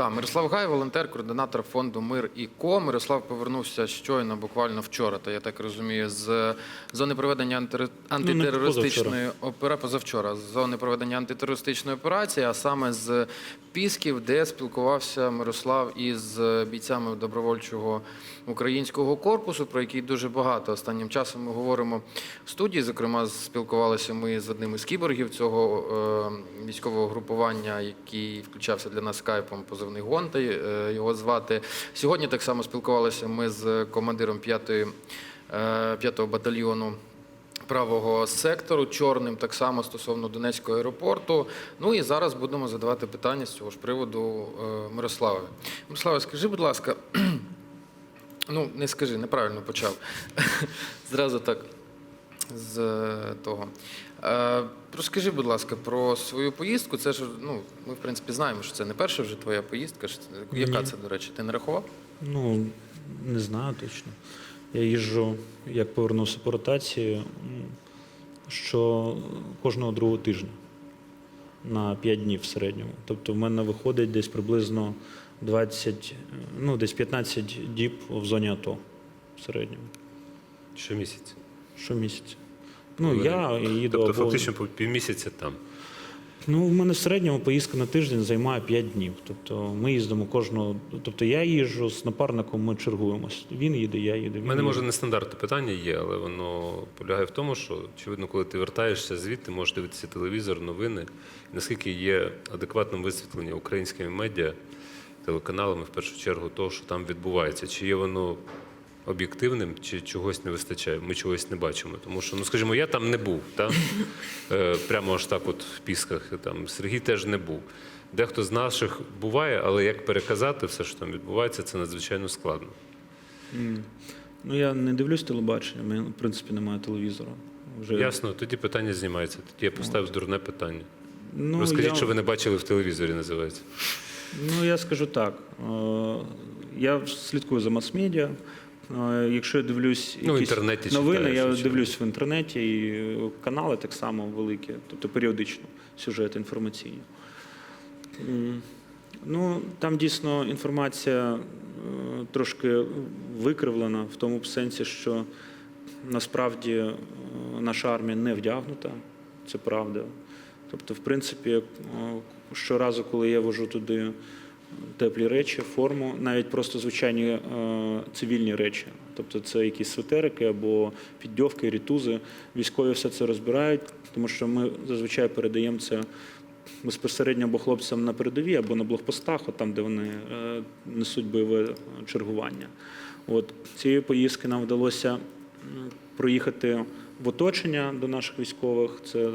Так, Мирослав Гай, волонтер, координатор фонду Мир і Ко. Мирослав повернувся щойно, буквально вчора, та я так розумію, з зони проведення антире- антитерористичної опера позавчора, з зони проведення антитерористичної операції, а саме з Пісків, де спілкувався Мирослав із бійцями добровольчого українського корпусу, про який дуже багато останнім часом ми говоримо в студії. Зокрема, спілкувалися ми з одним із кіборгів цього е, військового групування, який включався для нас скайпом позивний Гонтай, е, його звати. Сьогодні так само спілкувалися ми з командиром 5-ї, е, 5-го батальйону правого сектору чорним, так само стосовно Донецького аеропорту. Ну і зараз будемо задавати питання з цього ж приводу е, Мирославові. Мирославе, скажи, будь ласка, ну не скажи, неправильно почав. Зразу так з е, того. Е, Розкажи, будь ласка, про свою поїздку. Це ж ну, ми в принципі знаємо, що це не перша вже твоя поїздка. Яка Ні. це, до речі, ти не рахував? Ну, не знаю точно. Я їжджу, як повернувся по ротації, що кожного другого тижня на 5 днів в середньому. Тобто в мене виходить десь приблизно 20, е, ну, десь 15 діб в зоні АТО в середньому. Щомісяця. Щомісяця. Ну, я їду Тобто або... фактично півмісяця там. Ну, в мене в середньому поїздка на тиждень займає 5 днів. Тобто ми їздимо кожного. Тобто я їжджу з напарником, ми чергуємось. Він їде, я їду. У мене може нестандартне питання є, але воно полягає в тому, що очевидно, коли ти вертаєшся звідти, можеш дивитися телевізор, новини. Наскільки є адекватним висвітлення українськими медіа, телеканалами, в першу чергу, того, що там відбувається. Чи є воно об'єктивним, чи чогось не вистачає, ми чогось не бачимо. Тому що, ну скажімо, я там не був, та? Е, прямо аж так, от в Пісках. Там Сергій теж не був. Дехто з наших буває, але як переказати все, що там відбувається, це надзвичайно складно. М. Ну, я не дивлюсь телебачення, мене, в принципі, немає телевізора. Вже... Ясно, тоді питання знімається. Тоді я поставив дурне питання. Ну, Розкажіть, я... що ви не бачили в телевізорі, називається. Ну, я скажу так. е, Я слідкую за мас-медіа. Якщо я дивлюсь Ну, якісь інтернеті новини, я дивлюсь в інтернеті, і канали так само великі, тобто періодично сюжети інформаційні. Ну, там дійсно інформація е, трошки викривлена в тому сенсі, що насправді е, наша армія не вдягнута, це правда. Тобто, в принципі, е, щоразу, коли я вожу туди теплі речі, форму, навіть просто звичайні е, цивільні речі, тобто це якісь светерики або піддьовки, рітузи, військові все це розбирають, тому що ми зазвичай передаємо це безпосередньо або хлопцям на передовій, або на блокпостах, от там, де вони е, несуть бойове чергування. От цієї поїздки нам вдалося проїхати в оточення до наших військових. Це е,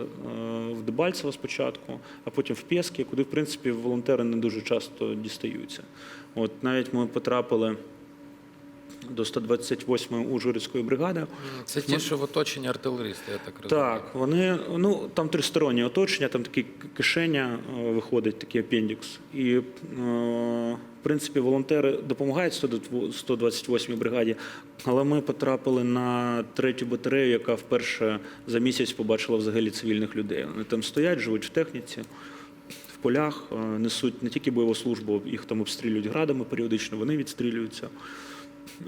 в Дебальцево спочатку, а потім в Пєски, куди, в принципі, волонтери не дуже часто дістаються. От навіть ми потрапили до 128-ї Ужгородської бригади. Це ті, що в оточенні артилеристи, я так розумію. Так, вони ну там тристороннє оточення, там такі кишеня е, виходить, такий апендікс. І е, в принципі волонтери допомагають 128-й бригаді, але ми потрапили на третю батарею, яка вперше за місяць побачила взагалі цивільних людей. Вони там стоять, живуть в техніці. В полях е, несуть не тільки бойову службу, їх там обстрілюють градами періодично, вони відстрілюються.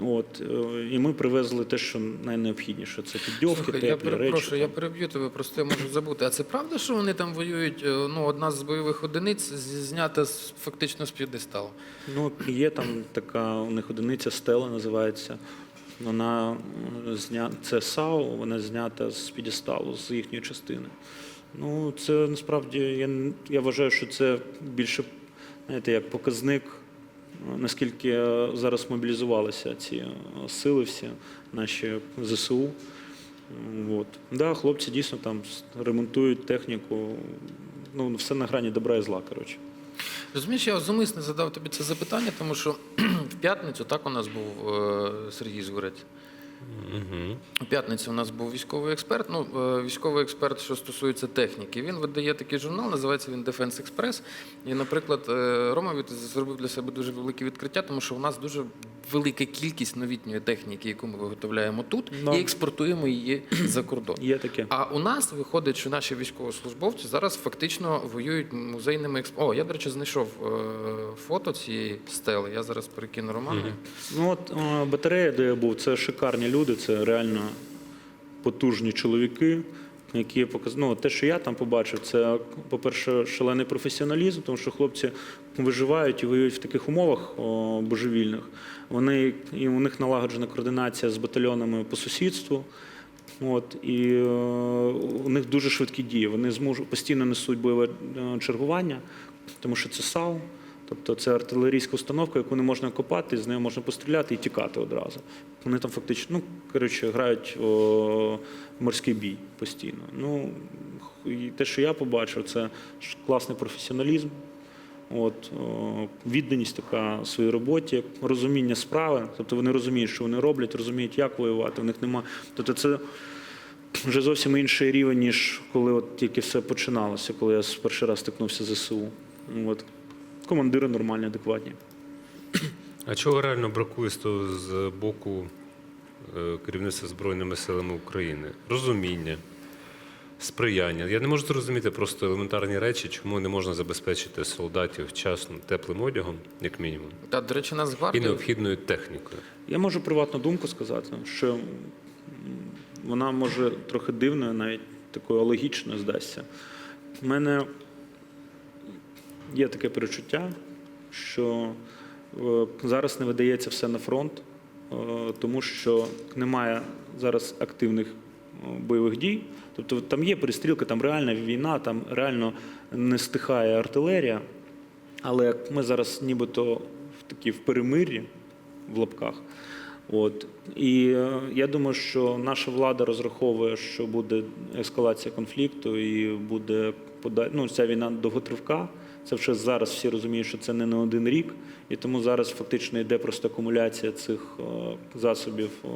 От, е, і ми привезли те, що найнеобхідніше. Це піддьовки, Слухай, теплі я речі. я переб'ю тебе, просто я можу забути. А це правда, що вони там воюють? е, Ну, одна з бойових одиниць знята фактично з п'єдесталу? Ну, є там така у них одиниця стела називається. Вона зня... це САУ, вона знята з підісталу, з їхньої частини. Ну, це насправді я, я вважаю, що це більше, знаєте, як показник, наскільки е, зараз мобілізувалися ці е, сили всі, наші ЗСУ. От. Да, хлопці дійсно там ремонтують техніку. Ну, все на грані добра і зла, коротше. Розумієш, я зумисне задав тобі це запитання, тому що в п'ятницю так у нас був е, Сергій Жвирець. У п'ятницю у нас був військовий експерт. Ну, е, військовий експерт, що стосується техніки. Він видає такий журнал, називається він Defense Express. І, наприклад, е, Рома зробив для себе дуже велике відкриття, тому що у нас дуже велика кількість новітньої техніки, яку ми виготовляємо тут, Да. і експортуємо її за кордон. Є таке. А у нас виходить, що наші військовослужбовці зараз фактично воюють музейними експ... О, я, до речі, знайшов е, фото цієї стели. Я зараз перекину Роману. Ну от батарея, де я був, це шикарні люди, це реально потужні чоловіки, які ну, те, що я там побачив, це, по-перше, шалений професіоналізм, тому що хлопці виживають і воюють в таких умовах о, божевільних. Вони, і у них налагоджена координація з батальйонами по сусідству. От, і е, у них дуже швидкі дії. Вони зможуть постійно несуть бойове е, чергування, тому що це САУ, тобто це артилерійська установка, яку не можна копати, з нею можна постріляти і тікати одразу. Вони там фактично, ну коротше, грають о, морський бій постійно. Ну і те, що я побачив, це класний професіоналізм. От, о, відданість така своїй роботі, розуміння справи, тобто вони розуміють, що вони роблять, розуміють, як воювати. У них немає. Тобто це вже зовсім інший рівень, ніж коли от тільки все починалося, коли я перший раз стикнувся з ЗСУ. От. Командири нормальні, адекватні. А чого реально бракує з того з боку е, керівництва Збройними силами України? Розуміння, сприяння. Я не можу зрозуміти просто елементарні речі, чому не можна забезпечити солдатів вчасно теплим одягом, як мінімум, Та, до речі, і необхідною технікою. Я можу приватну думку сказати, що вона може трохи дивною, навіть такою логічною здасться. У мене є таке перечуття, що е, зараз не видається все на фронт, е, тому що немає зараз активних е, бойових дій. Тобто там є перестрілка, там реальна війна, там реально не стихає артилерія. Але ми зараз нібито в такі в перемир'ї в лапках. От. І я думаю, що наша влада розраховує, що буде ескалація конфлікту і буде пода... ну, ця війна довготривка. Це вже зараз всі розуміють, що це не на один рік, і тому зараз фактично йде просто акумуляція цих е, засобів е,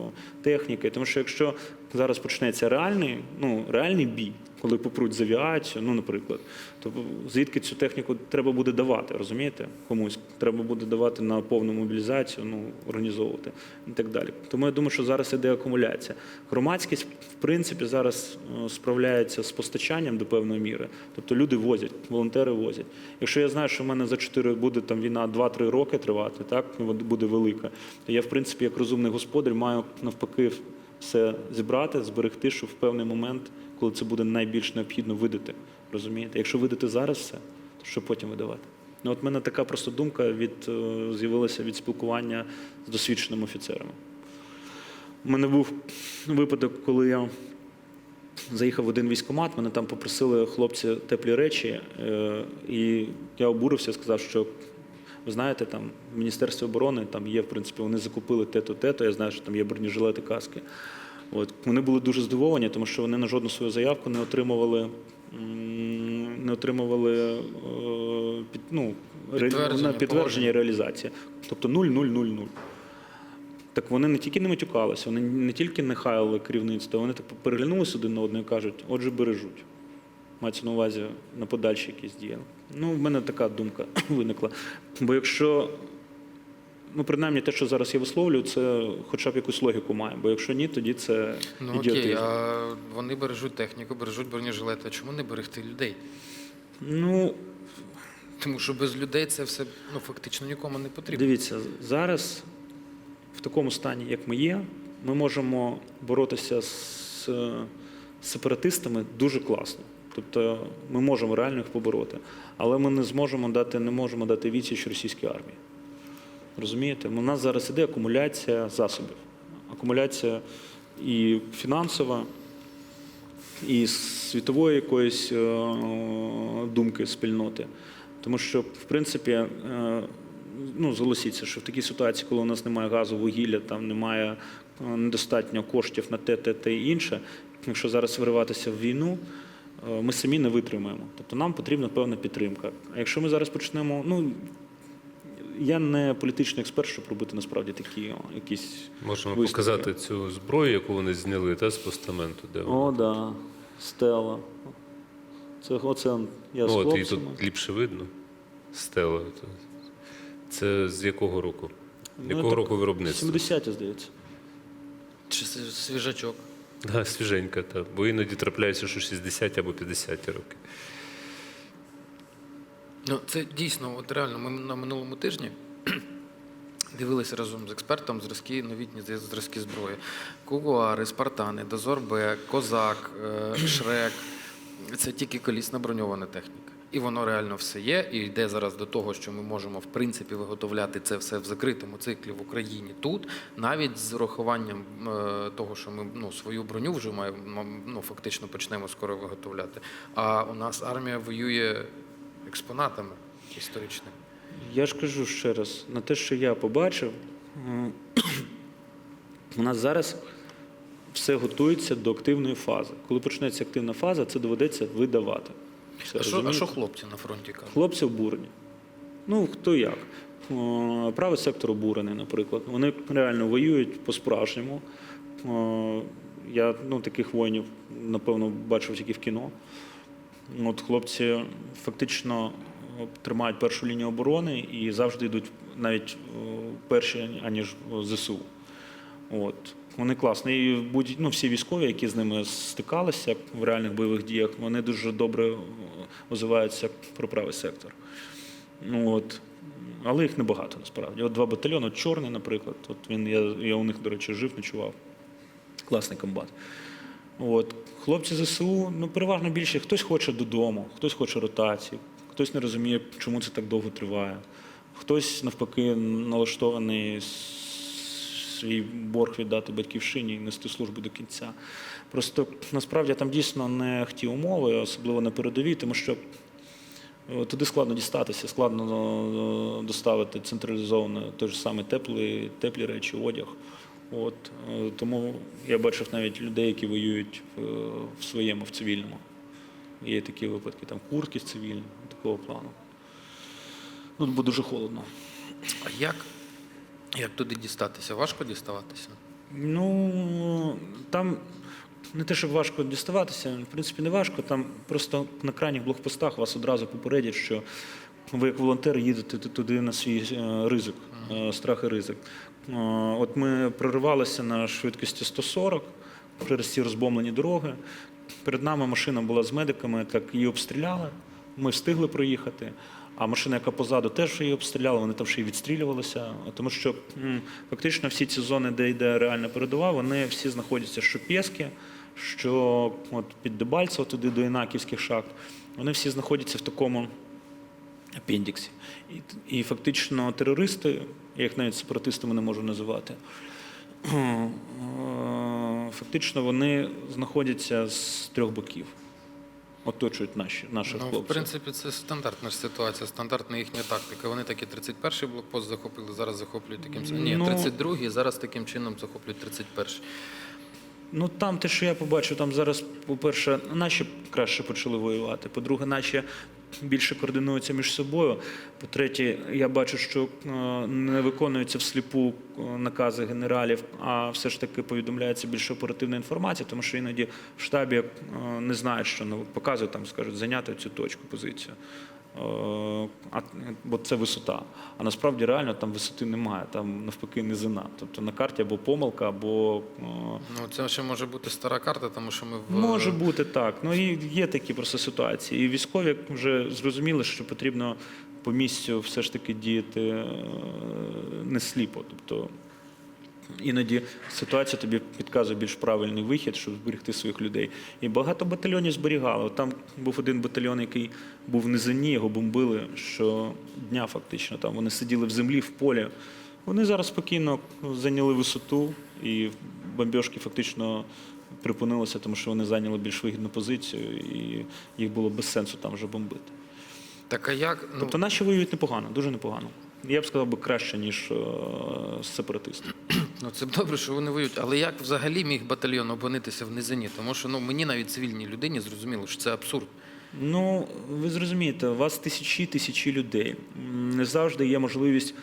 техніки. Тому що якщо зараз почнеться реальний, ну, реальний бій, коли попруть з авіацію, ну, наприклад, то звідки цю техніку треба буде давати, розумієте? Комусь треба буде давати на повну мобілізацію, ну, організовувати і так далі. Тому я думаю, що зараз іде акумуляція. Громадськість, в принципі, зараз е, справляється з постачанням до певної міри. Тобто люди возять, волонтери возять. Якщо я знаю, що в мене за 4 буде там війна 2-3 роки тривати, так буде велика, я, в принципі, як розумний господар, маю навпаки все зібрати, зберегти, щоб в певний момент, коли це буде найбільш необхідно, видати. Розумієте? Якщо видати зараз все, то що потім видавати? Ну, от в мене така просто думка від е, з'явилася від спілкування з досвідченими офіцерами. У мене був випадок, коли я заїхав в один військкомат, мене там попросили хлопці теплі речі, е, і я обурився, сказав, що ви знаєте, там в Міністерстві оборони там є, в принципі, вони закупили те-то, те-то, я знаю, що там є бронежилети, каски. От. Вони були дуже здивовані, тому що вони на жодну свою заявку не отримували, не отримували е, під, ну, Підтвердження, підтвердження і реалізації. Тобто 0-0-0-0. Так вони не тільки не матюкалися, вони не тільки не хаяли керівництво, вони так переглянулися один на одного і кажуть, отже, бережуть. Мається на увазі на подальші якісь дії. Ну, в мене така думка виникла. Бо якщо, ну, принаймні те, що зараз я висловлюю, це хоча б якусь логіку має. Бо якщо ні, тоді це Ну ідіотизм. окей, а вони бережуть техніку, бережуть бронежилети. А чому не берегти людей? Ну, Тому що без людей це все ну, фактично нікому не потрібно. Дивіться, зараз в такому стані, як ми є, ми можемо боротися з е, сепаратистами дуже класно. Тобто ми можемо реально їх побороти, але ми не зможемо дати, не можемо дати відсіч російській армії. Розумієте? У нас зараз іде акумуляція засобів. Акумуляція і фінансова, і світової якоїсь е, думки спільноти. Тому що, в принципі, е, ну, зголосіться, що в такій ситуації, коли у нас немає газу, вугілля, там немає е, недостатньо коштів на те, те, те і інше, якщо зараз вириватися в війну, ми самі не витримаємо. Тобто нам потрібна певна підтримка. А якщо ми зараз почнемо, ну я не політичний експерт, щоб робити насправді такі о, якісь. Можемо Висновки. показати цю зброю, яку вони зняли та, з постаменту. Де вона. О, да, стела. Це оце я з Ну, от її хлопцями. тут ліпше видно. Стела. Це з якого року? Ну, Якого так, року виробництва? 70-ті, здається. Чи с- свіжачок? Да, свіженька, так. бо іноді трапляється, що 60 або 50 роки. Ну, це дійсно, от реально, ми на минулому тижні дивилися разом з експертом зразки, новітні зразки- зброї. Кугуари, Спартани, Дозор Б, Козак, е, Шрек. Це тільки колісна броньована техніка. І воно реально все є. І йде зараз до того, що ми можемо в принципі виготовляти це все в закритому циклі в Україні тут, навіть з урахуванням е, того, що ми ну, свою броню вже маємо, ну, фактично почнемо скоро виготовляти. А у нас армія воює експонатами історичними. Я ж кажу ще раз, на те, що я побачив, у нас зараз все готується до активної фази. Коли почнеться активна фаза, це доведеться видавати. Все, А що, а що хлопці на фронті кажуть? Хлопці обурені. Ну, хто як. Правий сектор обурений, наприклад. Вони реально воюють по-справжньому. Я ну, таких воїнів, напевно, бачив тільки в кіно. От хлопці фактично тримають першу лінію оборони і завжди йдуть навіть перші, аніж ЗСУ. От. Вони класні. І будь, ну, всі військові, які з ними стикалися в реальних бойових діях, вони дуже добре о, озиваються про правий сектор. Ну, от. Але їх небагато насправді. От два батальйони, от чорний, наприклад. От він, я, я у них, до речі, жив, ночував. Класний комбат. От. Хлопці ЗСУ, ну, переважно більше, хтось хоче додому, хтось хоче ротації, хтось не розуміє, чому це так довго триває. Хтось, навпаки, налаштований свій борг віддати батьківщині і нести службу до кінця. Просто насправді там дійсно не ті умови, особливо на передовій, тому що е, туди складно дістатися, складно е, доставити централізовано той ж самий теплі, теплі речі, одяг. От, е, тому я бачив навіть людей, які воюють в, в своєму, в цивільному. Є такі випадки, там куртки цивільні, такого плану. Ну, бо дуже холодно. А як, як туди дістатися? Важко діставатися? Ну там не те, щоб важко діставатися, в принципі, не важко. Там просто на крайніх блокпостах вас одразу попередять, що ви як волонтер їдете туди на свій е, ризик, е, страх і ризик. Е, От ми проривалися на швидкості 140 через ці розбомлені дороги. Перед нами машина була з медиками, так її обстріляли. Ми встигли проїхати. А машина, яка позаду, теж її обстріляла, вони там ще й відстрілювалися. Тому що фактично всі ці зони, де йде реальна передова, вони всі знаходяться що Пєски, що от під Дебальцево, туди до Інаківських шахт. Вони всі знаходяться в такому апендіксі. І, і фактично терористи, я їх навіть сепаратистами не можу називати, е, фактично вони знаходяться з трьох боків. Оточують наші, наших Ну, в принципі, це стандартна ж ситуація, стандартна їхня тактика. Вони такі 31-й блокпост захопили, зараз захоплюють таким чином. Ні, Ну- 32-й, зараз таким чином захоплюють 31-й. Ну там те, що я побачив, там зараз, по-перше, наші краще почали воювати. По-друге, наші більше координуються між собою. По-третє, я бачу, що е, не виконуються всліпу е, накази генералів, а все ж таки повідомляється більше оперативна інформація, тому що іноді в штабі е, не знають, що ну, показують там, скажуть, зайняти цю точку, позицію. Е, бо це висота. А насправді реально там висоти немає, там навпаки низина. Тобто на карті або помилка, або е, Ну, це ще може бути стара карта, тому що ми в Може бути так. Ну і є такі просто ситуації. І військові вже зрозуміли, що потрібно по місцю все ж таки діяти е, не сліпо. Тобто іноді ситуація тобі підказує більш правильний вихід, щоб зберегти своїх людей. І багато батальйонів зберігало. Там був один батальйон, який був в низині, його бомбили щодня фактично. Там вони сиділи в землі, в полі. Вони зараз спокійно зайняли висоту, і бомбіжки фактично припинилися, тому що вони зайняли більш вигідну позицію, і їх було без сенсу там вже бомбити. Так а як? Ну, Тобто наші воюють непогано, дуже непогано. Я б сказав би краще, ніж е, сепаратисти. Ну це добре, що вони воюють. Але як взагалі міг батальйон опинитися в низині? Тому що ну мені навіть цивільній людині зрозуміло, що це абсурд. Ну, ви зрозумієте, у вас тисячі тисячі людей. Не завжди є можливість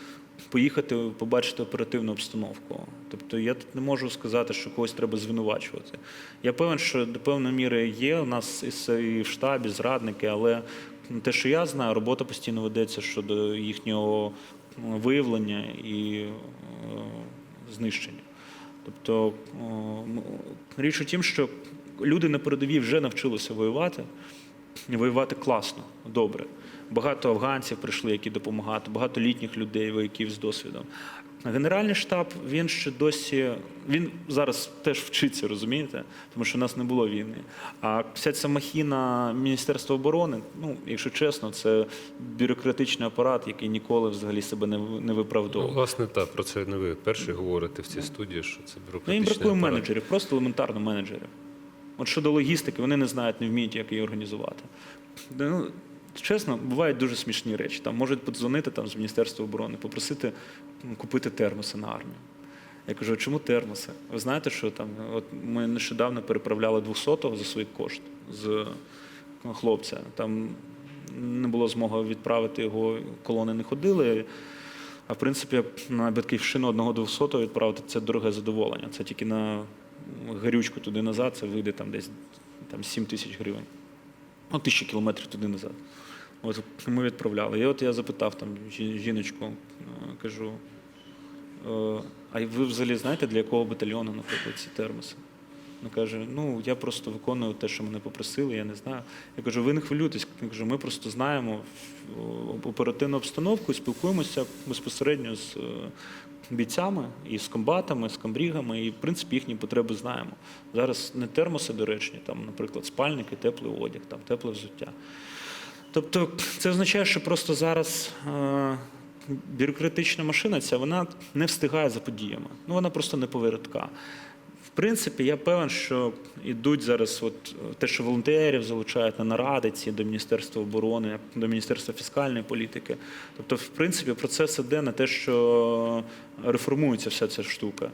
поїхати, побачити оперативну обстановку. Тобто я тут не можу сказати, що когось треба звинувачувати. Я певен, що до певної міри є у нас і в штабі зрадники, але те, що я знаю, робота постійно ведеться щодо їхнього виявлення і знищення. Тобто річ у тім, що люди на передовій вже навчилися воювати, воювати класно, добре. Багато афганців прийшли, які допомагати, багато літніх людей, вояків з досвідом. Генеральний штаб він ще досі він зараз теж вчиться, розумієте, тому що в нас не було війни. А вся ця махіна Міністерства оборони, ну якщо чесно, це бюрократичний апарат, який ніколи взагалі себе не, не Ну, виправдовував. власне, так, про це не ви перші говорите в цій студії, що це Ну, їм бракує апарат. менеджерів, просто елементарно менеджерів. От щодо логістики, вони не знають, не вміють, як її організувати. Ну, чесно, бувають дуже смішні речі. Там можуть подзвонити там, з Міністерства оборони, попросити купити термоси на армію. Я кажу, чому термоси? Ви знаєте, що там от ми нещодавно переправляли 200-го за свій кошт з хлопця. Там не було змоги відправити його, колони не ходили. А в принципі, на батьківщину одного 200-го відправити це дороге задоволення. Це тільки на гарючку туди назад, це вийде там десь там, 7 тисяч гривень. Ну, тисячі кілометрів туди назад. От ми відправляли. І от я запитав там жіночку, е, кажу, «Е, а ви взагалі знаєте, для якого батальйону, наприклад, ці термоси? Вона каже: ну я просто виконую те, що мене попросили, я не знаю. Я кажу, ви не хвилюйтесь. Я кажу, ми просто знаємо оперативну обстановку спілкуємося безпосередньо з е, бійцями і з комбатами, з комбрігами, і в принципі їхні потреби знаємо. Зараз не термоси доречні, там, наприклад, спальники, теплий одяг, там тепле взуття. Тобто це означає, що просто зараз е, бюрократична машина ця вона не встигає за подіями. Ну вона просто не повіртка. В принципі, я певен, що йдуть зараз, от те, що волонтерів залучають на наради ці до Міністерства оборони, до Міністерства фіскальної політики. Тобто, в принципі, процес іде на те, що реформується вся ця штука.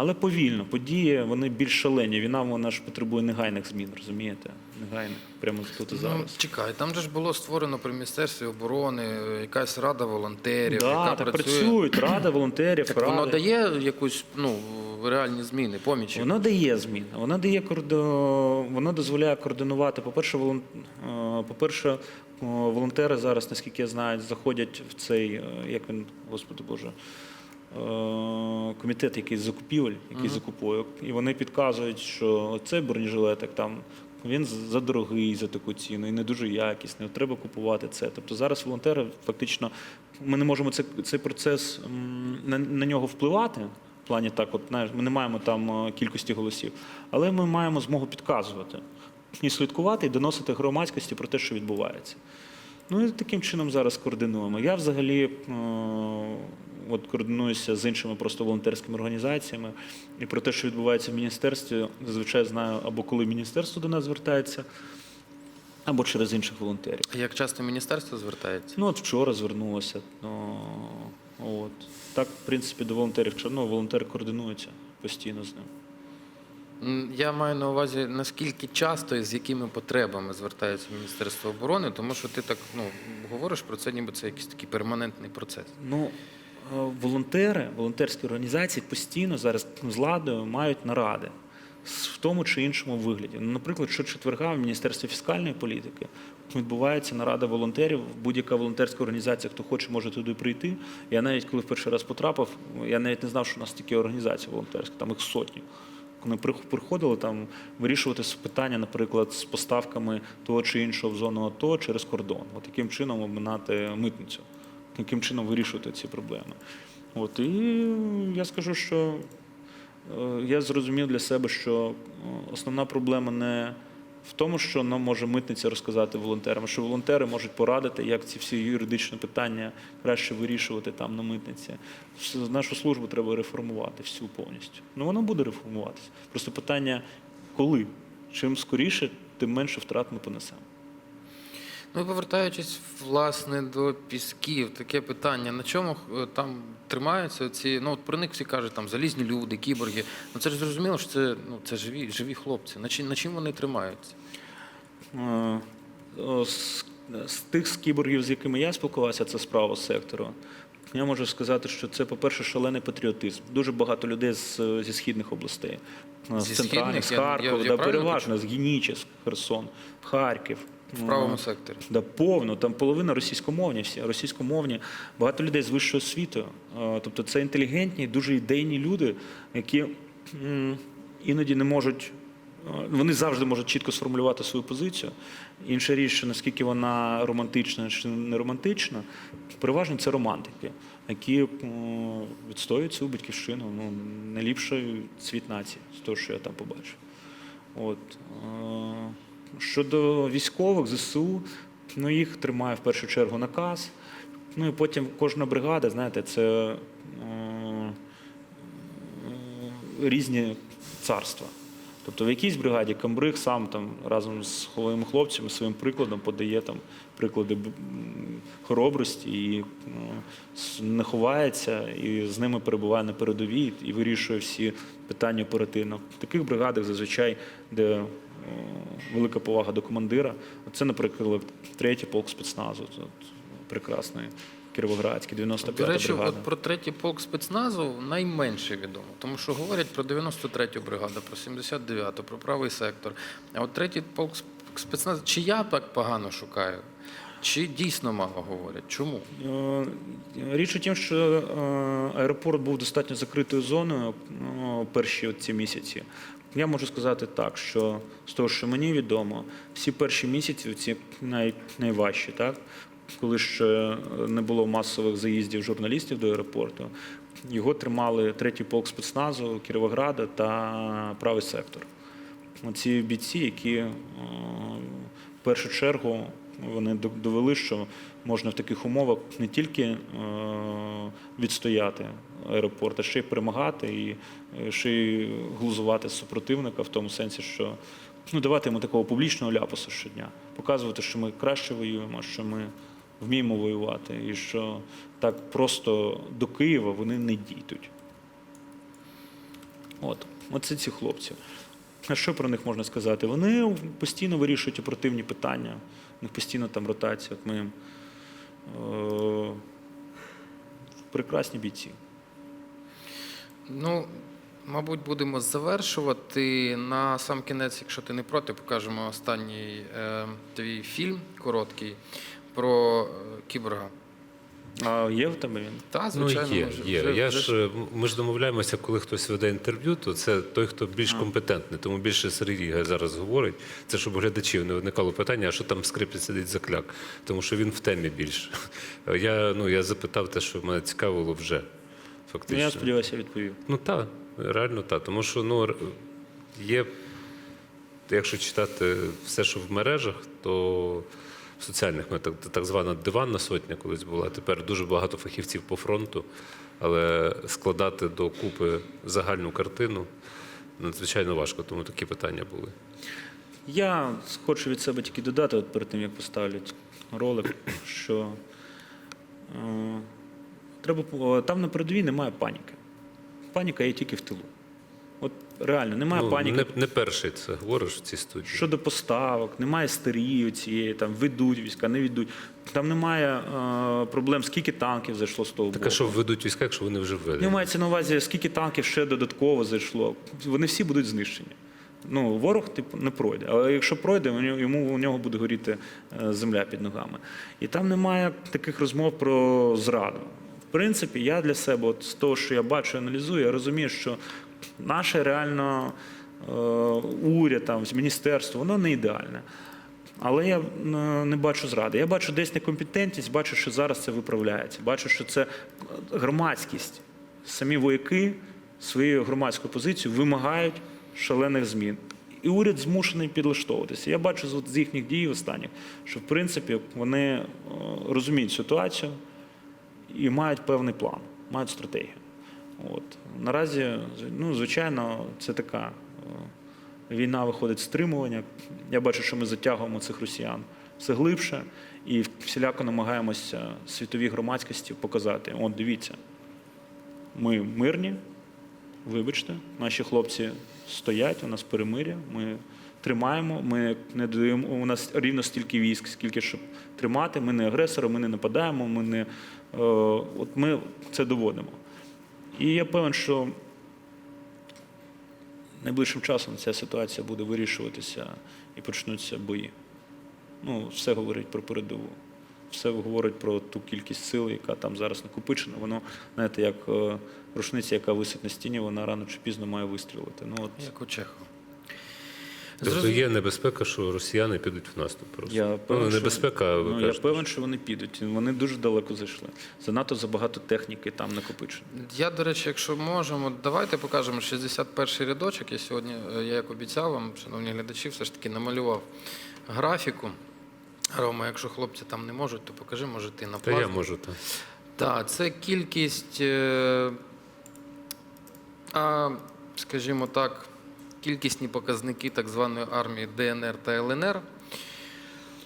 Але повільно, події вони більш шалені. Війна вона ж потребує негайних змін, розумієте? Негайних, прямо тут і Ну, зараз. чекай, там же ж було створено при Міністерстві оборони якась рада волонтерів, Да, яка так працює. працюють, рада волонтерів, Так воно дає якусь ну, реальні зміни, помічі. Воно дає зміни. Воно дає воно дозволяє координувати. По-перше, волон... е, по-перше, е, волонтери зараз, наскільки я знаю, заходять в цей, е, як він, господи Боже, комітет, який закупівель, який закупує, і вони підказують, що цей бронежилетик там. Він задорогий за таку ціну і не дуже якісний. Треба купувати це. Тобто зараз волонтери фактично ми не можемо цей, цей процес на, на нього впливати. В плані так, от знаєш, ми не маємо там е, кількості голосів, але ми маємо змогу підказувати і слідкувати, і доносити громадськості про те, що відбувається. Ну і таким чином зараз координуємо. Я взагалі е, от координуюся з іншими просто волонтерськими організаціями. І про те, що відбувається в міністерстві, зазвичай знаю або коли міністерство до нас звертається, або через інших волонтерів. Як часто міністерство звертається? Ну, от вчора звернулося. Ну, от. Так, в принципі, до волонтерів. Ну, волонтери координуються постійно з ним. Я маю на увазі, наскільки часто і з якими потребами звертається Міністерство оборони, тому що ти так ну, говориш про це, ніби це якийсь такий перманентний процес. Ну, е, волонтери, волонтерські організації постійно зараз з владою мають наради в тому чи іншому вигляді. Ну, наприклад, щочетверга в Міністерстві фіскальної політики відбувається нарада волонтерів. Будь-яка волонтерська організація, хто хоче, може туди прийти. Я навіть коли в перший раз потрапив, я навіть не знав, що у нас такі організації волонтерські, там їх сотні. Вони приходили там вирішувати питання, наприклад, з поставками того чи іншого в зону АТО через кордон. От яким чином обминати митницю, яким чином вирішувати ці проблеми. От і я скажу, що е, я зрозумів для себе, що е, основна проблема не в тому, що нам може митниця розказати волонтерам, що волонтери можуть порадити, як ці всі юридичні питання краще вирішувати там на митниці. Нашу службу треба реформувати всю повністю. Ну вона буде реформуватися. Просто питання, коли? Чим скоріше, тим менше втрат ми понесемо. Ну, повертаючись власне до пісків, таке питання: на чому е, там тримаються ці? Ну от про них всі кажуть, там залізні люди, кіборги. Ну це ж зрозуміло, що це ну це живі, живі хлопці. На чим, на чим вони тримаються? Е, з, з тих кіборгів, з якими я спілкувався, це справа сектору. Я можу сказати, що це, по-перше, шалений патріотизм. Дуже багато людей з, зі східних областей. З центральних, з східних? Я- я- Харкова, я да, переважно, з Генічеськ, Херсон, Харків. В правому секторі. Да, повно, там половина російськомовні всі, російськомовні, багато людей з вищою освітою. Е, Тобто це інтелігентні, дуже ідейні люди, які іноді не можуть, е, вони завжди можуть чітко сформулювати свою позицію. Інша річ, що наскільки вона романтична чи не романтична, переважно це романтики, які відстоюють свою батьківщину. Ну, найліпший світ нації, з того, що я там побачив. От. Щодо військових ЗСУ, ну їх тримає в першу чергу наказ. Ну і потім кожна бригада, знаєте, це е, е, різні царства. Тобто в якійсь бригаді камбриг сам там разом з своїми хлопцями своїм прикладом подає там приклади хоробрості і ну, не ховається, і з ними перебуває на передовій і вирішує всі питання оперативно. В таких бригадах зазвичай, де велика повага до командира. Це, наприклад, третій полк спецназу, от прекрасний Кіровоградський, 95-та До речі, бригада. от про третій полк спецназу найменше відомо, тому що говорять про 93-ю бригаду, про 79-ту, про правий сектор. А от третій полк спецназу, чи я так погано шукаю, чи дійсно мало говорять? Чому? Е, Річ у тім, що е, аеропорт був достатньо закритою зоною перші ці місяці. Я можу сказати так, що з того, що мені відомо, всі перші місяці ці най, найважчі, так? коли ще не було масових заїздів журналістів до аеропорту, його тримали третій полк спецназу Кіровограда та правий сектор. Ці бійці, які е, в першу чергу вони довели, що можна в таких умовах не тільки е, відстояти аеропорт, а ще й перемагати і е, ще й глузувати супротивника в тому сенсі, що ну, давати йому такого публічного ляпасу щодня, показувати, що ми краще воюємо, що ми вміємо воювати, і що так просто до Києва вони не дійдуть. От, оце ці хлопці. А що про них можна сказати? Вони постійно вирішують оперативні питання, у них постійно там ротація. От ми е, прекрасні бійці. Ну, мабуть, будемо завершувати. На сам кінець, якщо ти не проти, покажемо останній е, твій фільм короткий про е, кіборга. А є в тебе він? Та, звичайно, ну, є, вже- є. вже- Я вже ж, ми ж домовляємося, коли хтось веде інтерв'ю, то це той, хто більш компетентний. Тому більше Сергій зараз говорить. Це щоб у глядачів не виникало питання, а що там в скрипті сидить за кляк. Тому що він в темі більше. Я, ну, я запитав те, що мене цікавило вже. Ну, Фактично. я сподіваюся, відповів. Ну так, реально так. Тому що ну, є, якщо читати все, що в мережах, то соціальних мережах, так, так звана диванна сотня колись була. Тепер дуже багато фахівців по фронту, але складати до купи загальну картину надзвичайно важко, тому такі питання були. Я хочу від себе тільки додати, от перед тим, як поставлять ролик, що е, треба, там на передовій немає паніки. Паніка є тільки в тилу. От реально, немає Ну, паніки. не, не перший це говориш в цій студії. Щодо поставок, немає істерії цієї, там ведуть війська, не ведуть. Там немає е, проблем, скільки танків зайшло з того Так боку. а що ведуть війська, якщо вони вже введені? Не мається на увазі, скільки танків ще додатково зайшло. Вони всі будуть знищені. Ну, ворог типу, не пройде. Але якщо пройде, йому у нього буде горіти е, земля під ногами. І там немає таких розмов про зраду. В принципі, я для себе, от з того, що я бачу, аналізую, я розумію, що наше реально е, уряд, там, міністерство, воно не ідеальне. Але я е, не бачу зради. Я бачу десь некомпетентність, бачу, що зараз це виправляється. Бачу, що це громадськість. Самі вояки своєю громадською позицією вимагають шалених змін. І уряд змушений підлаштовуватися. Я бачу з- їхніх дій останніх, що в принципі вони е, розуміють ситуацію і мають певний план, мають стратегію. От. Наразі, ну, звичайно, це така е, війна виходить стримування. Я бачу, що ми затягуємо цих росіян все глибше і всіляко намагаємося світовій громадськості показати: от дивіться, ми мирні, вибачте, наші хлопці стоять, у нас перемиря, ми тримаємо. Ми не даємо. У нас рівно стільки військ, скільки щоб тримати. Ми не агресори, ми не нападаємо. Ми не е, от ми це доводимо. І я певен, що найближчим часом ця ситуація буде вирішуватися і почнуться бої. Ну, все говорить про передову. Все говорить про ту кількість сил, яка там зараз накопичена. Воно, знаєте, як е, рушниця, яка висить на стіні, вона рано чи пізно має вистрілити. Ну, от Як у Чехова. Тобто Зрозум- є небезпека, що росіяни підуть в наступ. Просто. я ну, певен, що- небезпека, ви ну, я певен, що вони підуть. Вони дуже далеко зайшли. Занадто забагато техніки там накопичено. Я, до речі, якщо можемо, давайте покажемо 61-й рядочок. Я сьогодні, е, я як обіцяв вам, шановні глядачі, все ж таки намалював графіку. Рома, якщо хлопці там не можуть, то покажи, може ти на Та я можу так. Так, це кількість, е, а, скажімо так, кількісні показники так званої армії ДНР та ЛНР.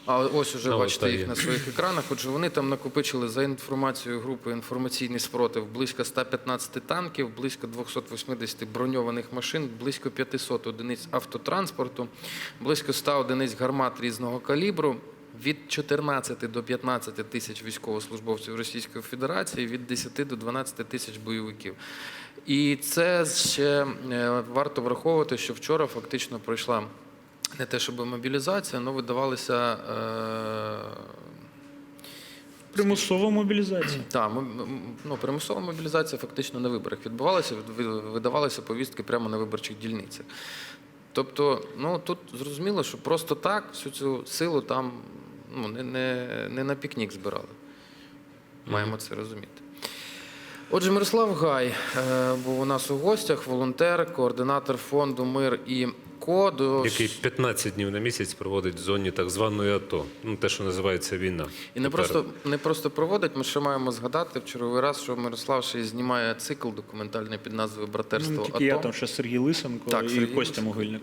А ось уже бачите їх на своїх екранах. Отже, вони там накопичили за інформацією групи інформаційний спротив близько 115 танків, близько 280 броньованих машин, близько 500 одиниць автотранспорту, близько 100 одиниць гармат різного калібру. Від 14 до 15 тисяч військовослужбовців Російської Федерації, від 10 до 12 тисяч бойовиків. І це ще е, варто враховувати, що вчора фактично пройшла не те, щоб мобілізація, але видавалися е, Примусова мобілізація. та, м- м- ну, примусова мобілізація фактично на виборах відбувалася, ви- видавалися повістки прямо на виборчих дільницях. Тобто, ну тут зрозуміло, що просто так всю цю силу там ну, не, не, не на пікнік збирали. Маємо це розуміти. Отже, Мирослав Гай е, був у нас у гостях, волонтер, координатор фонду Мир і КО. До Який 15 днів на місяць проводить в зоні так званої АТО. Ну, те, що називається війна. І не Тепер. просто, не просто проводить, ми ще маємо згадати в черговий раз, що Мирослав ще й знімає цикл документальний під назвою Ну, Братерство не тільки я, АТО. там ще Сергій Лисенко Так, і Сергій Костя Лисенко. Могильник.